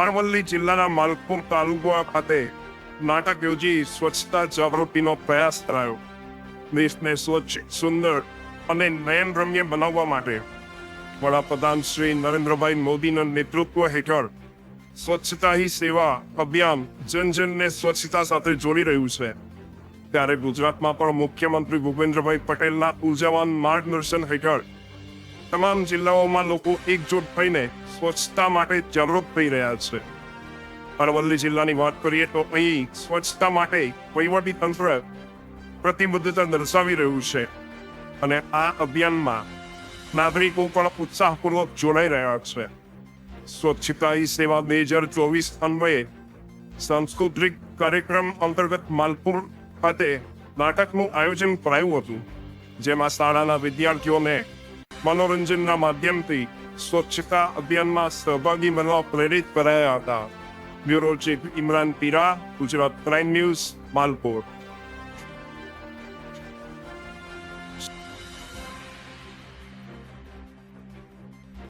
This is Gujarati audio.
અરવલ્લી જિલ્લાના માલપુર તાલુકા ખાતે નાટક યોજી સ્વચ્છતા જાગૃતિનો પ્રયાસ કરાયો. દેશને સ્વચ્છ, સુંદર અને નયનરમ્ય બનાવવા માટે વડાપ્રધાન શ્રી નરેન્દ્રભાઈ મોદીના નેતૃત્વ હેઠળ સ્વચ્છતા હી સેવા અભિયાન જન જનને સ્વચ્છતા સાથે જોડી રહ્યું છે. ત્યારે ગુજરાતમાં પણ મુખ્યમંત્રી ભૂપેન્દ્રભાઈ પટેલના ઉર્જાવાન માર્ગદર્શન હેઠળ તમામ જિલ્લાઓમાં લોકો એકજૂટ થઈને સ્વચ્છતા માટે જાગૃત થઈ રહ્યા છે. અરવલ્લી જિલ્લાની વાત કરીએ તો અહીં સ્વચ્છતા માટે તંત્ર પ્રતિબદ્ધતા દર્શાવી રહ્યું છે અને આ અભિયાનમાં નાગરિકો પણ ઉત્સાહપૂર્વક જોડાઈ રહ્યા છે. સ્વચ્છતા હી સેવા બે હજાર ચોવીસ અન્વયે સાંસ્કૃતિક કાર્યક્રમ અંતર્ગત માલપુર ખાતે નાટકનું આયોજન કરાયું હતું, જેમાં શાળાના વિદ્યાર્થીઓને મનોરંજનના માધ્યમથી સ્વચ્છતા અભિયાનમાં સહભાગી બનવા પ્રેરિત કરાયા હતા. Bureau chief Imran Pira, Gujarat crime news, Malpur.